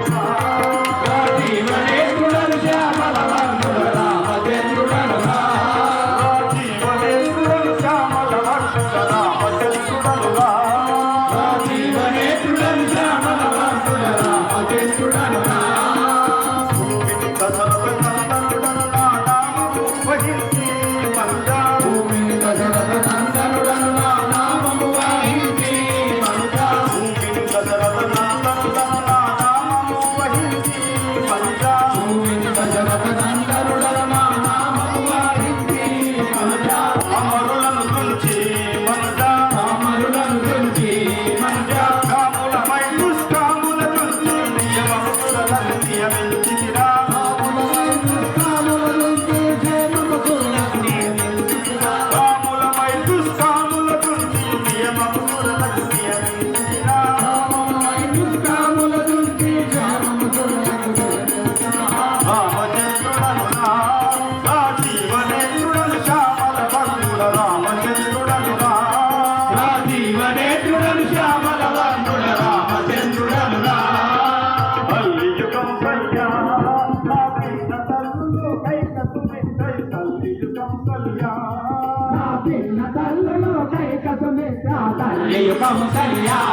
Oh. కళ్యాణ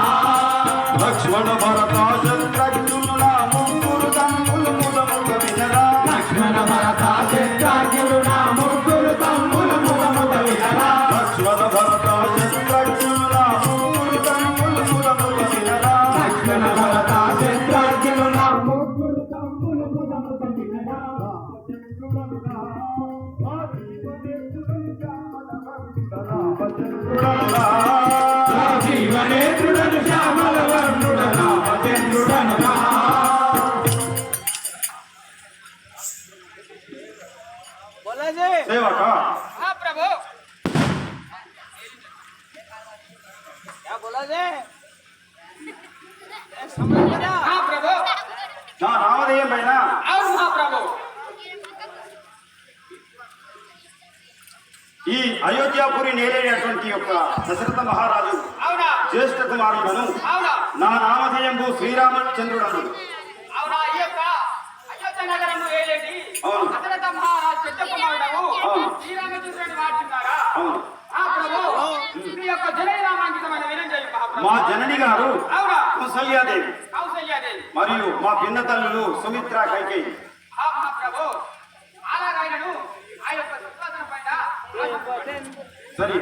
లక్ష్మణ భరత శత్రుఘ్నులు నా ముగ్గురు తమ్ములు ముదముగ వినరా లక్ష్మణ భరత నా ముగ్గురు తమ్ములు ముఖముగ వినరా లక్ష్మణ భరత నా ముగ్గురు తమ్ములు ముదముగ వినరా లక్ష్మణ భరత నా ముగ్గురు తమ్ములు ముఖముగ వినరా ఈ అయోధ్యాపురి నేరేటువంటి యొక్క దశరథ మహారాజు జ్యేష్ఠ కుమారుడను నా నామధేయంబు శ్రీరామచంద్రుడను. అవును. మా జనని గారు కౌసల్యాదేవి. మరియు మా పిన్న తల్లులు సుమిత్ర కైకేయి. సరే